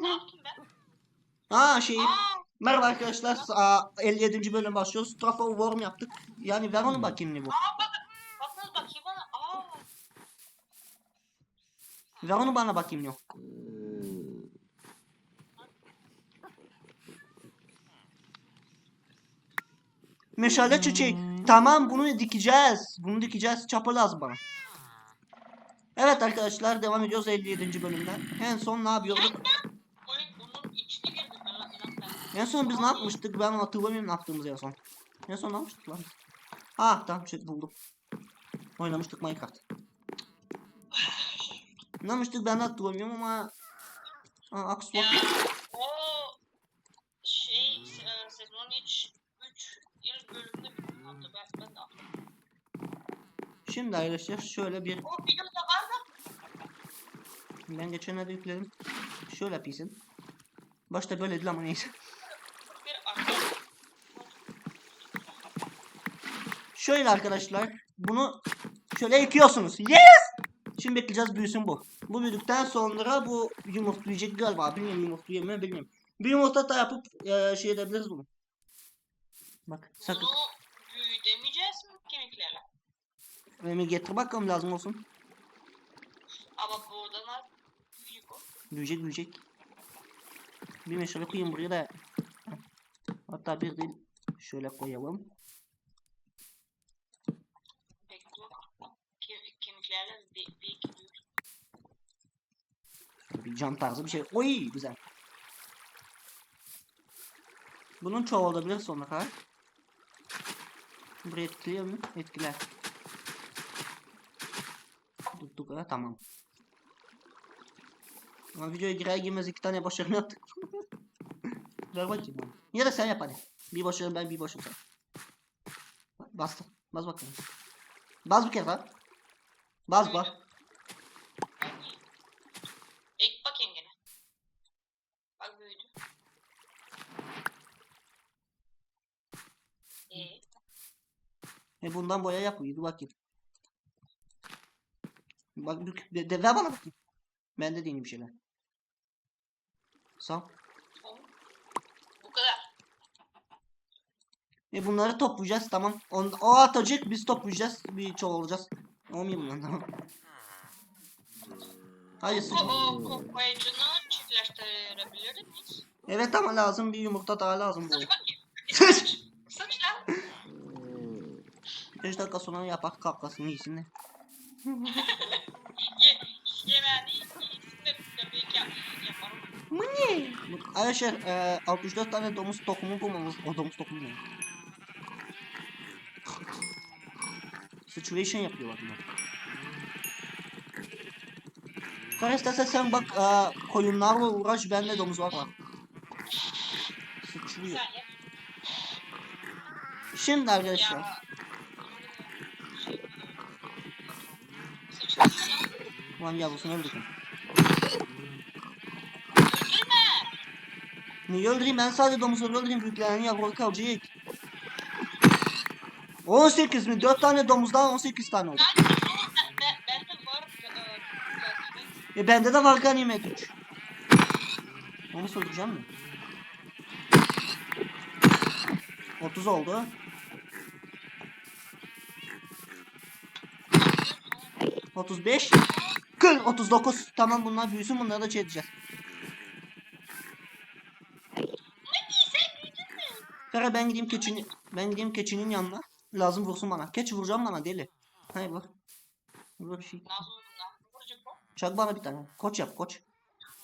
Ne yaptım ben? Ha şey. Aa, Merhaba arkadaşlar. Aa, 57. bölüm başlıyoruz. Trafo Worm yaptık. Yani ver onu bakayım ne bu. aa bak. Bak nasıl bakayım bana. Aa. Ver onu bana bakayım yok. Meşale çiçeği. Tamam bunu dikeceğiz. Bunu dikeceğiz. Çapa lazım bana. Evet arkadaşlar devam ediyoruz 57. bölümden. En son ne yapıyorduk bunun içine girdim ben lan inan ben. En son biz ne yapmıştık? Ben hatırlamıyorum ne yaptığımızı en son. En son ne yapmıştık lan? Ha tamam şey buldum. Oynamıştık Minecraft. Ne yapmıştık ben de hatırlamıyorum ama... Ha, Akswap. Ya o şey e, sezon hiç 3 ilk bölümde bir yaptı. Ben, ben de yaptım. Şimdi arkadaşlar şöyle bir... O videoda var da. Ben geçenlerde yükledim. Şöyle yapıyorsun. Başta böyle değil ama neyse. Bir arkadaş. Şöyle arkadaşlar. Bunu şöyle ekiyorsunuz. Yes! Şimdi bekleyeceğiz büyüsün bu. Bu büyüdükten sonra bu yumurtlayacak galiba. Bilmiyorum yumurtluyor mu bilmiyorum. Bir yumurta da yapıp eee, şey edebiliriz bunu. Bak sakın. Bunu büyütemeyeceğiz mi kemiklerle? Remi getir bakalım lazım olsun. Ama buradan. Büyük o. Büyüyecek büyüyecek. Bir meşale koyayım buraya da. Hatta bir değil. Şöyle koyalım. Bekle. Ke- kemiklerle bir, cam tarzı bir şey. Oy güzel. Bunun çoğalabilir sonuna kadar. Buraya etkiliyor mu? Etkiler. Tuttuk ha tamam. Ama videoya girer girmez iki tane başarım yaptık. Ver bakayım. bana. Ya da sen yap hadi. Bir başarım ben bir başarım sen. Bastım. Bas bakalım. Bas bir kere daha. Bas. Hadi. Ek bakayım gene. Bak büyüdü. Ee, E bundan boya yapıyor. Dur bakayım. Bak bir- de, de ver bana bakayım. Ben de deneyeyim bir şeyler. Sağ. Bu kadar. E bunları toplayacağız tamam. On, o atacak biz toplayacağız. Bir çoğalacağız. Olmuyor bundan tamam. Hayır sıçın. o koklayıcını çiftleştirebilir miyiz? Evet ama lazım bir yumurta daha lazım bu. Saç. Saç lan. 5 dakika sonra yapak kalkasını iyisin de. Ye, yemeğini de belki yap, yaparım. Bu ne? Arkadaşlar e, 64 tane domuz tokumu bulmamız. O domuz tokumu ne? Situation yapıyorlar bunlar. Sen istersen sen bak e, koyunlarla uğraş bende domuz var. Sıçrıyor. Şimdi arkadaşlar. Ulan yavrusunu öldürdüm. Niye öldüreyim ben sadece domuzları öldüreyim büyüklerini yavru kalacak. 18 mi? 4 tane domuzdan 18 tane oldu. E, bende de var ganimet 3. Onu söyleyeceğim mi? 30 oldu. 35 40 39 tamam bunlar büyüsün bunları da şey büyüdün mü? Kara ben gideyim keçini ben gideyim keçinin yanına. Lazım vursun bana. Keç vuracağım bana deli. Hayır bak. Vur bir şey. Nasıl nasıl vuracak o? Çak bana bir tane. Koç yap koç.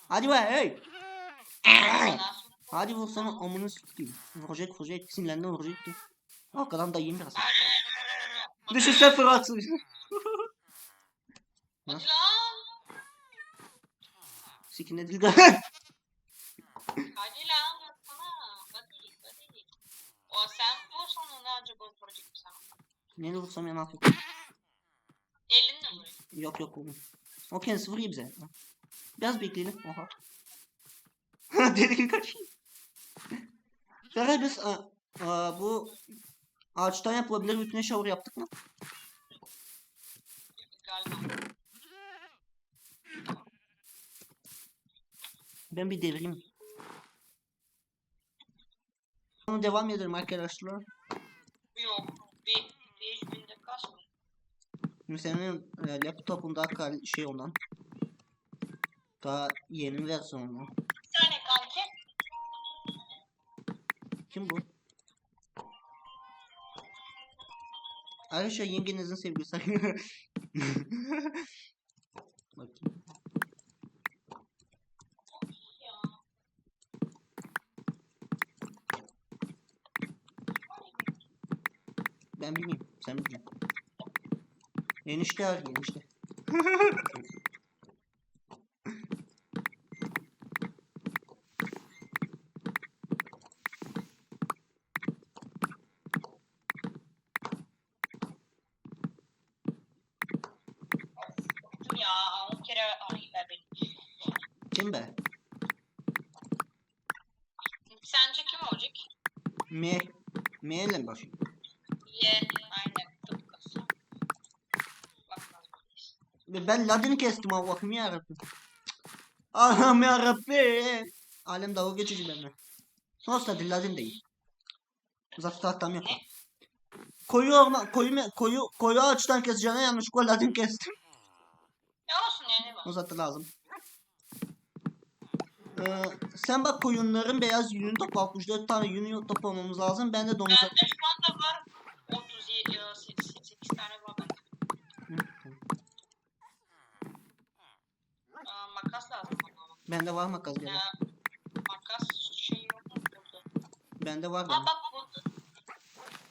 Hadi be hey. Hadi vursana amını sikeyim. Vuracak vuracak sinirlendi vuracak. Arkadan dayayım biraz. Düşünsene Fırat'ı. Hadi lan. Sikine dil gel. Hadi lan. Yapsana. Hadi hadi. O sen vursan ne acaba vuracak sana? Neyle vursam ya ne yapayım? Elinle vuruyor. Yok yok oğlum. O kendisi vuruyor bize. Biraz bekleyelim. Oha. Deli gibi kaçıyor. Ferhat biz a, a, bu ağaçtan yapılabilir bütün shower yaptık mı? Galiba. Ben bir devireyim. Devam edelim arkadaşlar. Yok. Bir, bir hiç binde kasmıyor. Şimdi senin e, laptopun daha kal şey ondan. Daha yeni versiyonu. Bir tane kanki. Kim bu? Arkadaşlar yengenizin sevgilisi. Bakayım. Ben bilmiyorum. Sen biliyorsun. Enişte var enişte. Ya. On kere arayayım beni. Kim be? Sence kim olacak? M. M ile mi başlıyor? Ben ladini kestim Allah'ım yarabbim. Allah'ım yarabbim. Alem dalga geçici benimle. Nasıl hadi ladin değil. Uzak tahtam yok. Koyu orman, koyu, koyu, koyu ağaçtan keseceğine yanlışlıkla ladin kestim. Ya olsun yani bak. Uzatı lazım. Ee, sen bak koyunların beyaz yününü topla. 64 tane yünü toplamamız lazım. Ben de domuz... Bende şu anda var 37, ya, 8 tane var bende. Aa, makas lazım bana. Bende var makas gene. Makas şey yok mu burada? Bende var Aa benim. bak burada.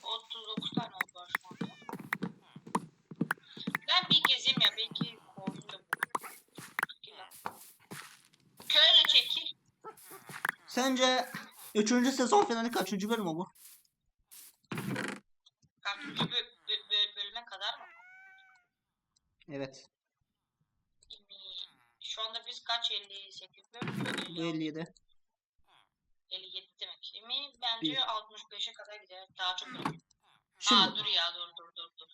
39 tane var şu anda. Ben bir gezeyim ya belki koyun da bulurum. Köyle çekil. Sence 3. sezon finali kaçıncı bölüm olur? Kaçıncı bö bö bö bölüme kadar mı? Evet. Şu anda biz kaç 58 bölüm? Bu 57. 57 demek. Mi? Bence Bir. 65'e kadar gider. Daha çok bölüm. Şimdi Aa dur ya dur dur dur dur.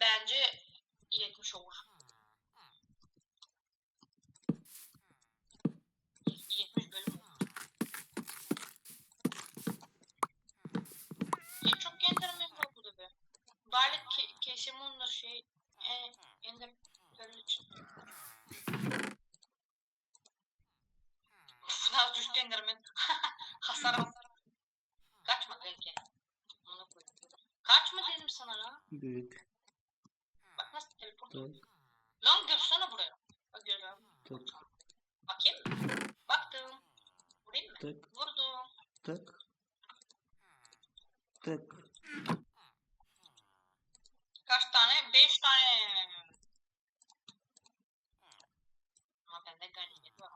Bence 70 olur. 70 bölüm olur. Ya çok enderman var burada be. Bari ke kesim onlar şey e, için. Nasıl düştü enderman. Hasar al. Kaçma kanka. Onu koy. Kaçma dedim sana lan. büyük. Bak nasıl teleport. Tık Lan görsene buraya. Bak gör abi. tık Bakayım. Baktım. Vurayım mı? tık Vurdum. tık. Tık. Kaç tane? 5 tane. Ama bende ganimet var.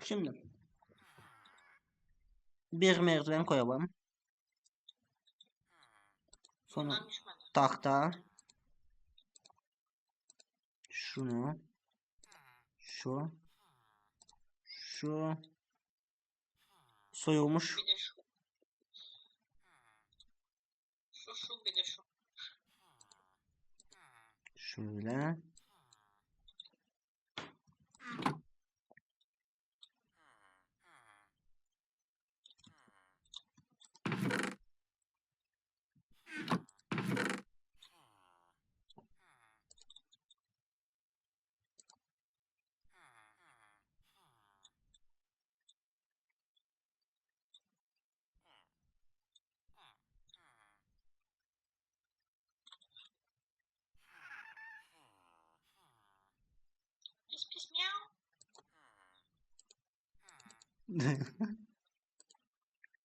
Şimdi bir merdiven koyalım. Sonra tahta. Şunu. Şu. Şu. Soyulmuş. Bir de. Şu şu bir de şu. Şöyle.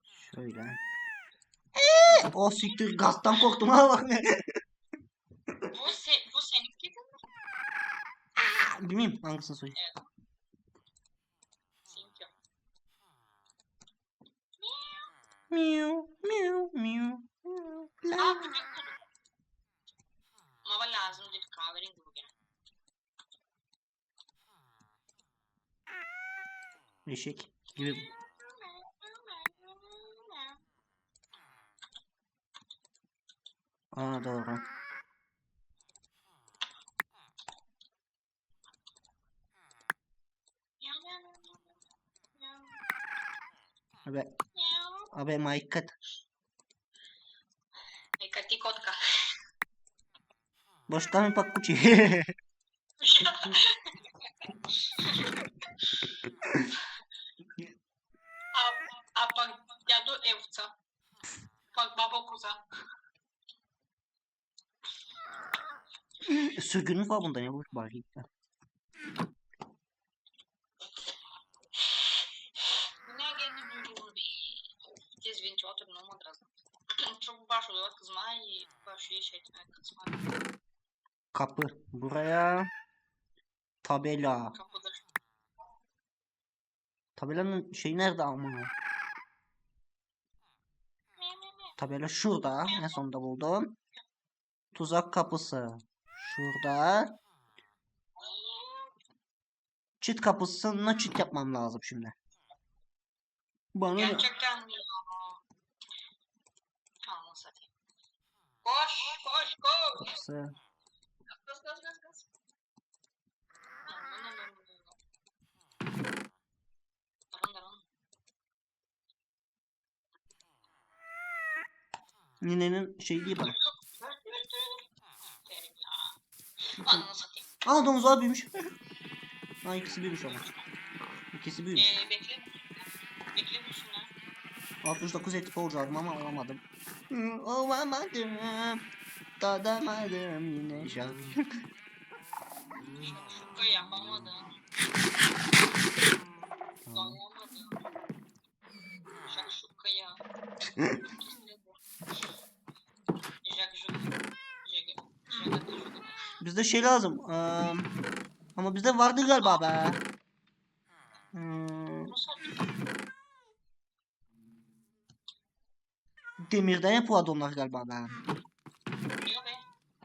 Şöyle. O siktir gazdan korktum ha bak. Bu, se bu seninki mi? Bilmiyorum hangisini soyayım. Seninki. Miu miu miu. miu, La. ne? Mama lazım dedi kahverengi bu gene. Eşek gibi. Ha doğru. Abi, abi Maikat. Ikati kotka. Boşta mı pak kuçi? A, Sürgünün var bunda ne bu bari. Tez ventilatör ne olmadı razı. Çok başlıyor kızma и başlıyor şey kızma. Kapı. Buraya tabela. Kapıda. Tabelanın şeyi nerede ama? Tabela şurada. En sonunda buldum. Tuzak kapısı. Şurada. Çit kapısına çit yapmam lazım şimdi. Bana? Gerçekten mi ya? Tamam satayım. Koş koş koş. Kapısı. Darın darın. Ninenin şeyi değil bana. Derim ya. Ananı satayım. Aa domuzlar büyümüş. Ha ikisi büyümüş ama. İkisi büyümüş. Ee, bekle. Bekle misin ha? 69 etik olacaktım ama olamadım. Hı, Olamadım. Tadamadım yine şarkı. Şaka yapamadım. Anlamadım. Şaka şuka ya. Jack Jack. Jack Jack. Bizde şey lazım. eee, ama bizde vardı galiba be. Hmm, demirden yapıyordu onlar galiba be.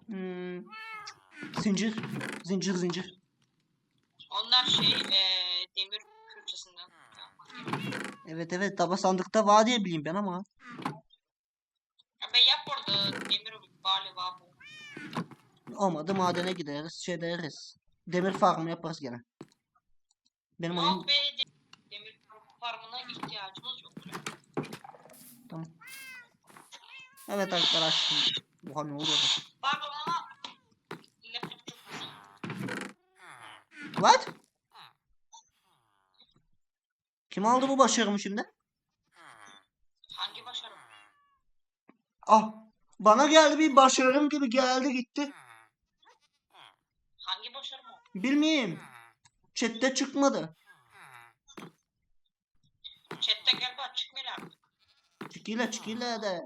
Hmm, zincir. Zincir zincir. Onlar şey eee demir külçesinden. Evet evet taba sandıkta var diye bileyim ben ama. Ya ben yap orada demir bali var bu. Olmadı madene gideriz şey deriz. Demir farmı yaparız gene. Benim oyun Yok be de- demir farmına ihtiyacımız yok. tamam. Evet arkadaşlar. Oha ne oluyor? Bak bana laptop çok güzel. What? Kim aldı bu başarımı şimdi? Hangi başarım? Ah. Bana geldi bir başarım gibi geldi gitti. Bilmeyeyim. Chat'te çıkmadı. Chat'te galiba çıkmıyor artık. Çıkıyla çıkıyla de.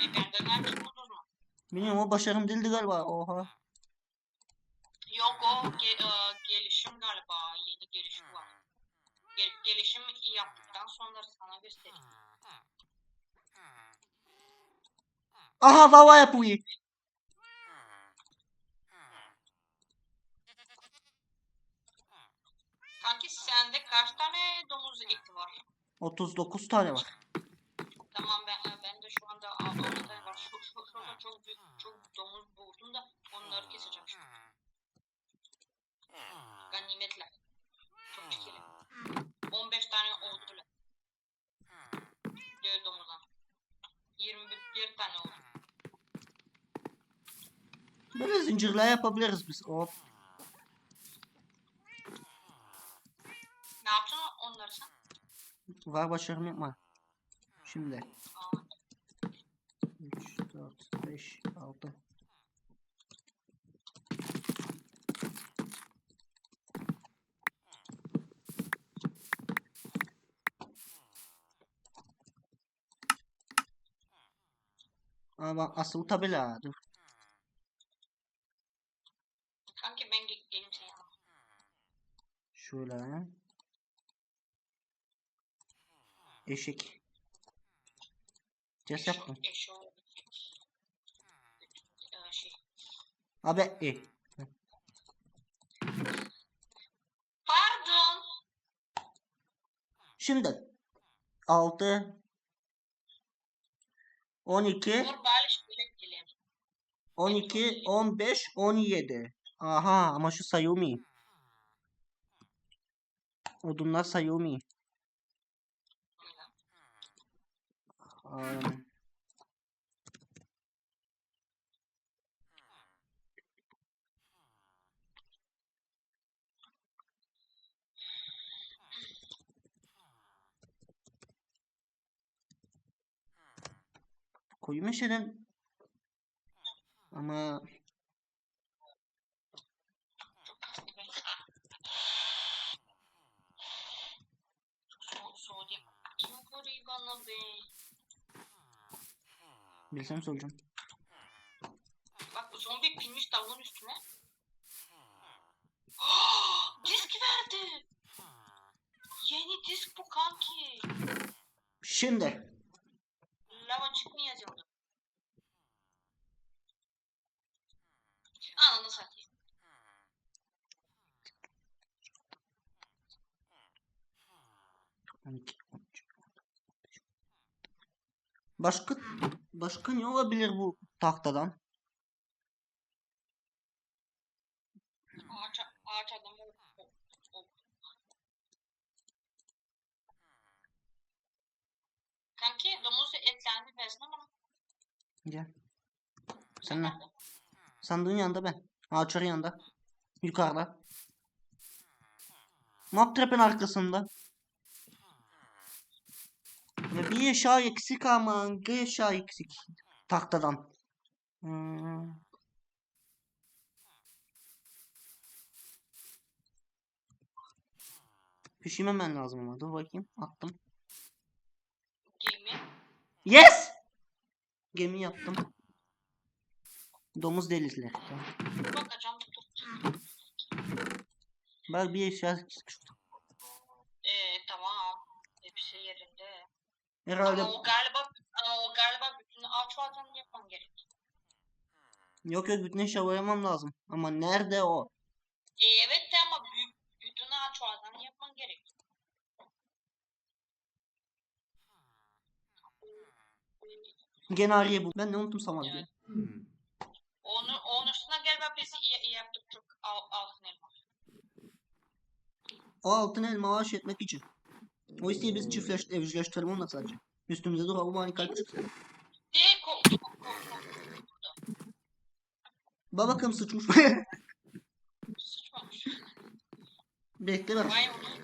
E benden ne çıkmadı o zaman? Bilmiyorum o başarım değildi galiba. Oha. Yok o ge- e, gelişim galiba. Yeni gelişim var. Gel- gelişim yaptıktan sonra sana göstereyim. Aha vava yapıyor. Kanki sende kaç tane domuz eti var? 39 tane var. Tamam ben ben de şu anda 6 tane var. Şu, şu, şurada çok büyük çok domuz buldum da onları keseceğim şimdi. Ganimetler. Çok çekelim. 15 tane oldu bile. Döv domuzdan. 21 tane oldu. Böyle zincirler yapabiliriz biz. Hop. Ne yaptın onları sen? Var başarım yapma. Şimdi. Aa, 3, 4, 5, 6. Ama asıl tabela. Dur. kanki ben sen yanıma. Şöyle. Eşek. Ces yapma. Şey. Abi e. Pardon. Şimdi 6 12 Dur bari şöyle gidelim. 12, 15, 17. Aha ama şu sayılmıyor. Odunlar sayılmıyor. Aynen. Koyu meşeden ama So, soğuyayım. Kim koruyor bana be? Bilsem soracağım. Bak zombi binmiş tavuğun üstüne. disk verdi. Yeni disk bu kanki. Şimdi Lava çıkmayacak. Ananı satayım. Başka başka ne olabilir bu tahtadan? Ağaç, ağaç adamı Kanki domuz etlerini versene bana. Gel. Sen ne? Sandığın yanında ben. Ağaçların yanında. Yukarıda. Mob trap'in arkasında. Bir eşya eksik ama bir eşya eksik. Tahtadan. Hmm. Pişirmemen lazım ama. Dur bakayım. Attım. Gemi. Yes! Gemi yaptım. Domuz. Dur. Bak bir eşya eksik. şurada. Ee, tamam. Hepsi yerinde. Herhalde Ama o galiba ama o galiba bütün ağaç varlığını yapman gerek. yok yok bütün eşya boyamam lazım. Ama nerede o? Ee, evet de ama büyük bütün ağaç varlığını yapman gerek. Gene arayı bul. Ben de unuttum saman diye. Onu, onun üstüne galiba biz yaptık çok al, altın elma. O altın elma ağaç etmek için. O isteği biz çiftleş, evcilleştirelim onunla sadece. Üstümüze dur bu harika küçük. Değil ko ko ko ko. Burada. Bak bakalım sıçmış. Sıçmamış. Bekle bak. Vay onun,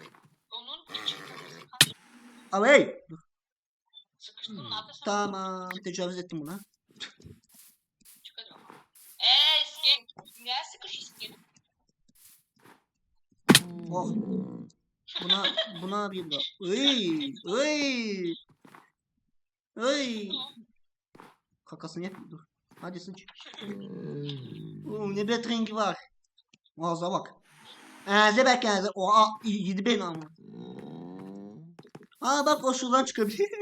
onun içi. Ama hey. Sıkıştın ne? Tamam. Tecavüz ettim buna. Eee. Ne sıkış skin? Oh. Buna buna bir bak. Oy. Oy. Oy. Kakasını yap. Dur. Hadi sıç. Oo, ne bet rengi var. Ağza bak. Ağza bak ağza. Oha yedi beni ama. Aa bak o şuradan çıkabilir.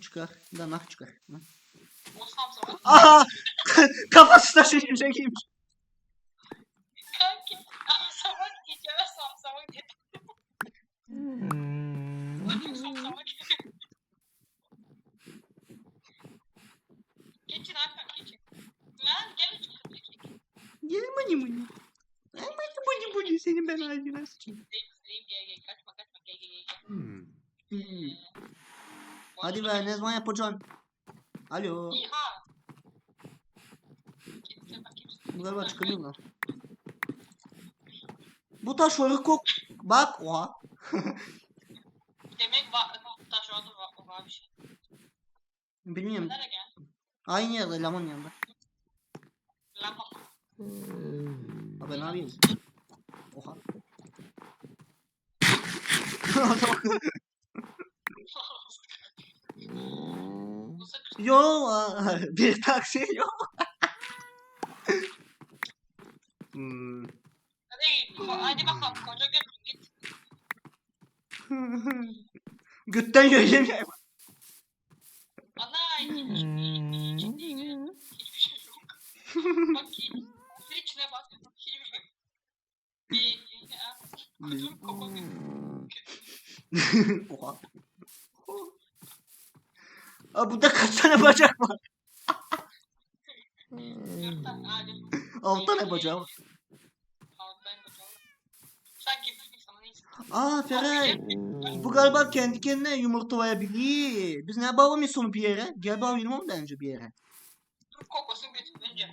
çıkar. Danak çıkar. Aha! Kafasına şişecek gibi. Kanki. Aa sabah gideceğim Samsung'a gittim. Samsung'a gittim. Geçin Hakan geçin. Lan gel. Gel mani mani. Ay mani mani mani senin ben ağzına sıçayım. Hmm. Bu Hadi be ne zaman yapacaksın? Alo. Bu galiba çıkamıyor lan. Bu taş oraya kok. Bak oha. Demek var. Taş orada var, var bir şey. Bilmiyorum. Nereye gel? Aynı yerde lamın yanında. Lamba. Ben ne yapayım? Oha. Yo bir taksi yok. Hmm. Hadi, hadi bakalım koca git. Götten yiyeceğim ya. Ana içinde içinde hiçbir şey yok. Bak bir içine bak hiçbir şey yok. Bir ya. Kutum koku Oha. Aa, burada kaç tane bacak var? Hadi. Alttan yapacağım. Alttan yapacağım. Sanki bir sana neyse. Aa Feray. Bu galiba kendi kendine yumurtlayabilir. Biz ne yapalım sonu bir yere? Gel bakalım onu bence bir yere. Dur koklasın götürünce.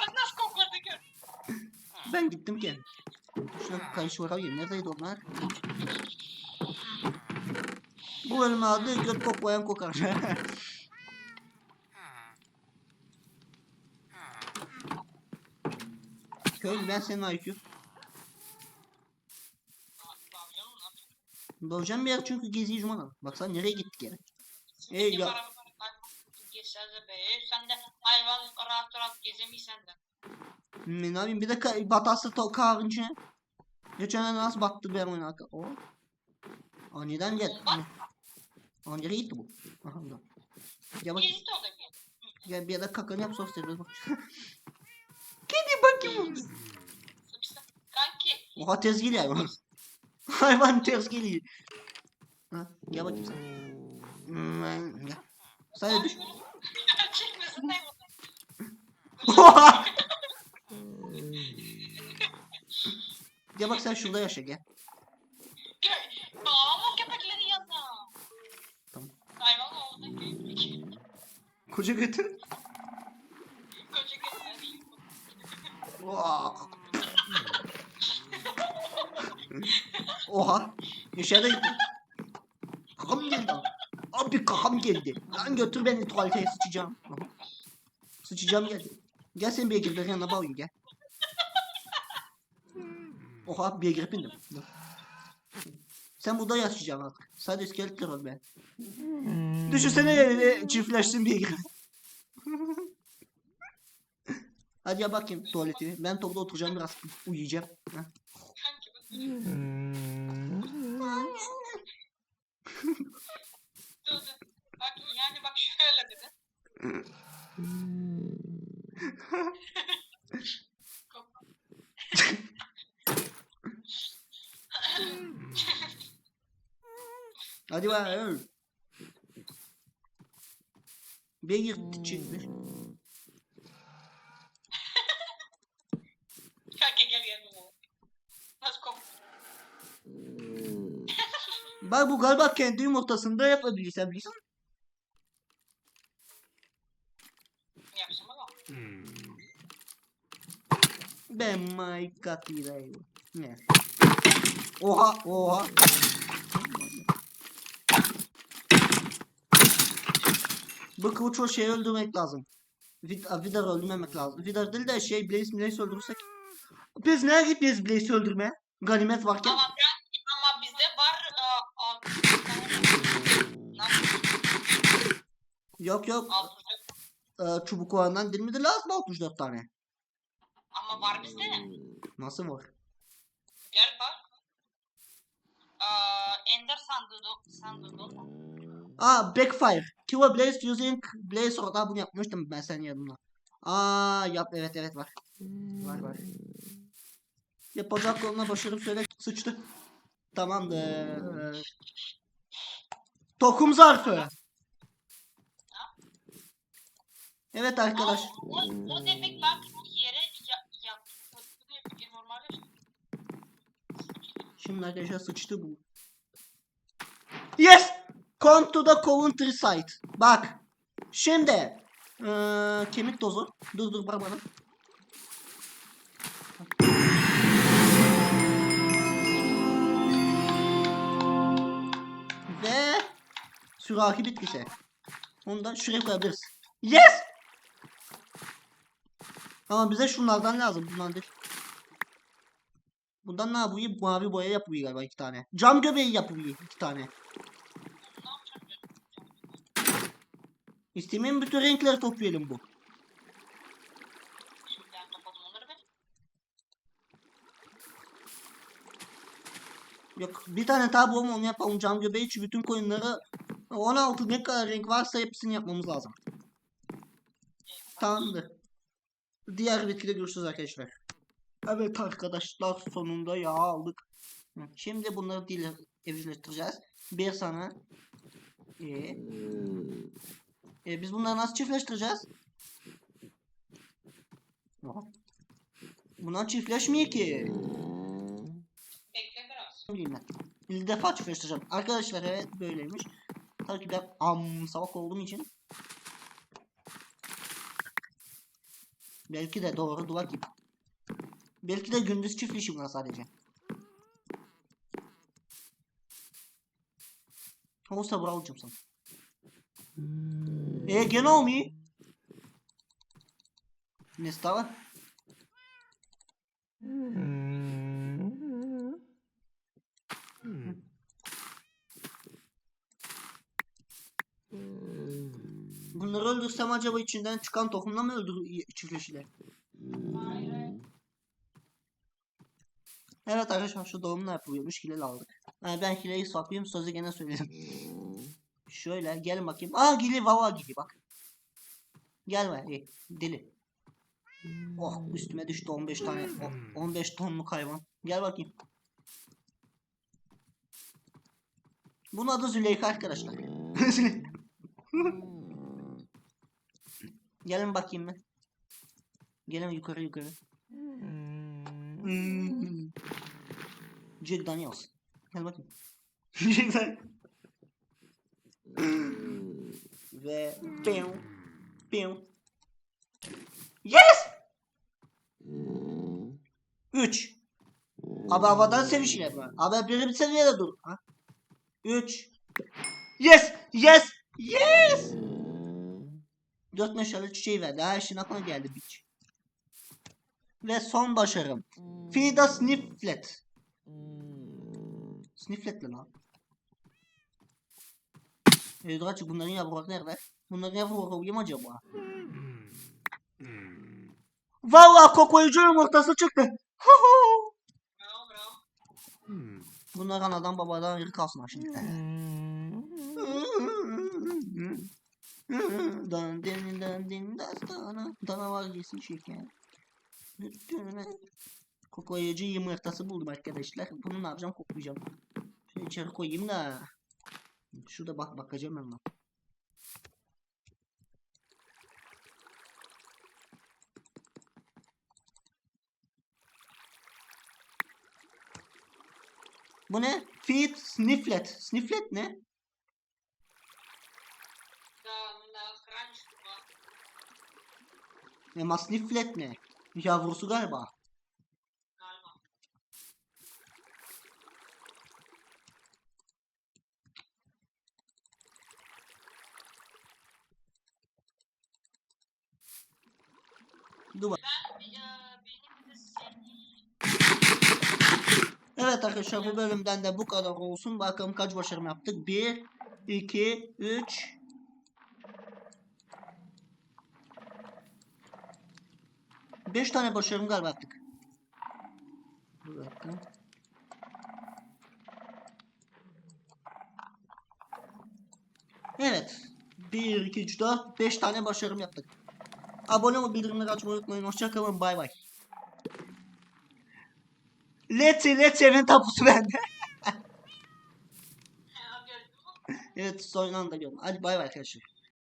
Bak nasıl kokladı gör. Ben gittim ki. Şuna karşı varayım. Neredeydi onlar? Bu bölümün adı göt koklayan kokar. Köylü ben senin IQ. Bağlayalım ne Bulacağım bir yer çünkü geziyi cumana. Baksana nereye gittik yani. Ey ya. Sen de hayvan rahat rahat gezemiysen de. Ne yapayım bir de batası to karınca. Geçen ay nasıl battı ben oynarken. O. O neden geldi? Bak. O nereye gitti bu? Aha burada. Gel bak. Da. Gel bir yere kakanı yap sos bak. Kedi bakayım. Kanki. Oha tez geliyor hayvan. tez geliyor. Ha, gel bakayım sen. Hmm, gel. Düş. Çekmesin de. Oha! gel bak sen şurada yaşa gel. Yanına. Tamam. Hayvan oldu. Koca götür. Koca köpek. Oha. Oha. Yaşa da. Kakam geldi. Abi kakam geldi. Lan götür beni tuvalete sıçacağım. Sıçacağım geldi. Gel sen beygirlerin yanına bağlayayım gel. Oha beygir bindim. Dur. Sen burada yaşayacaksın artık. Sadece iskeletler ol be. Düşünsene e, çiftleştin beygir. Hadi ya bakayım tuvaletini. Ben topda oturacağım biraz uyuyacağım. Ha. Kanki bak. Dur dur. Bak yani bak şöyle dedi. Kop- Hadi var öl. Beygir çıkmış. Kanki gel gel. Nasıl kop? Bak bu galiba kendi yumurtasında yapabilirsen. Yapsın baba. Ben my katidayım. Ne? Oha oha. Bu kılıç o şeyi öldürmek lazım. Vid Vidar öldürmemek lazım. Vidar değil de şey Blaze Blaze öldürürsek. Biz nereye gidiyoruz Blaze'i öldürmeye? Ganimet varken. Ama ama bizde var e? Yok yok. Ee, çubuklarından değil midir lazım 64 tane. Ama var bizde. Nasıl var? Gel bak. Aa, Ender sandığı sandığı da. Aa backfire. A blaze using blaze. Aa bunu yapmıştım ben senin yanımda. Aa yap evet evet var. Var var. Yapacak koluna başarıp söyle sıçtı. Tamamdır. Tokum zarfı. Evet arkadaş. O, o demek yere normalde Şimdi arkadaşlar sıçtı bu. Yes! Come to the Coventry site. Bak. Şimdi. Eee kemik tozu. Dur dur bana. Ve sürahi bitkisi. Onu da şuraya koyabiliriz. Yes! Ama bize şunlardan lazım. Bunlar değil. Bundan ne yapıyor? Mavi boya yapıyor galiba iki tane. Cam göbeği yapıyor iki tane. İstemeyin bütün renkleri toplayalım bu. Yok bir tane tabi olma onu yapalım cam göbeği için bütün koyunları 16 ne kadar renk varsa hepsini yapmamız lazım. Tamamdır. Diğer bitkide görüşürüz arkadaşlar. Evet arkadaşlar sonunda yağ aldık. Şimdi bunları dil evcilleştireceğiz. Bir sana. Ee, e, biz bunları nasıl çiftleştireceğiz? Bundan çiftleşmiyor ki. Bekle biraz. Bileyim ben. İlk defa çiftleştireceğim. Arkadaşlar evet böyleymiş. Tabii ki ben am salak olduğum için. Belki de doğru duvar gibi. Belki de gündüz çiftleşim var sadece. Olsa alacağım sana. E olmuyor. Nesi daha var? Bunları öldürsem acaba içinden çıkan tohumla mı? Hayır. hayır. Evet arkadaşlar şu doğumla yapılıyormuş hilal aldık. Ha, ben hileyi saklayayım sözü gene söyledim. Şöyle gelin bakayım. Aa gili vava gili bak. Gel be iyi. Deli. Oh üstüme düştü 15 tane. o- 15 tonluk hayvan. Gel bakayım. Bunun adı Züleyha arkadaşlar. Gelin bakayım ben. Gelin yukarı yukarı. Hmm. Jack Daniels. Gel bakayım. Jack Daniels. Ve piu piu. Yes! 3 Abi havadan sevişine mi? Abi biri bir seviyede dur. Ha? 3 Yes! Yes! Yes! Dört meşale çiçeği verdi. Ha işin aklına geldi biç. Ve son başarım. Fida Snifflet. Snifflet lan. Edraçık bunların yavruları nerede? Bunların yavruları uyum acaba? Valla kokoyucu yumurtası çıktı. Bunlar anadan babadan ayrı kalsın şimdi. Dan din dan din dastana. Danavar yesin şeker. Kokoyucu yumurtası buldum arkadaşlar. Bunu ne yapacağım koklayacağım. Şöyle içeri koyayım da. Şurada bak bakacağım ben. Bu ne? Feed Snifflet. Snifflet ne? Ama Snifflet ne? Yavrusu. Galiba. Dur bak. Evet arkadaşlar bu bölümden de bu kadar olsun. Bakalım kaç başarım yaptık. 1, 2, 3. Beş tane başarım galiba yaptık. Bir dakika. Evet. 1, 2, 3, 4, 5 tane başarım yaptık. Abone ol bildirimleri açmayı unutmayın. Hoşçakalın. Bay bay. Let's evin tapusu bende. Evet son anda gördüm. Hadi bay bay arkadaşlar.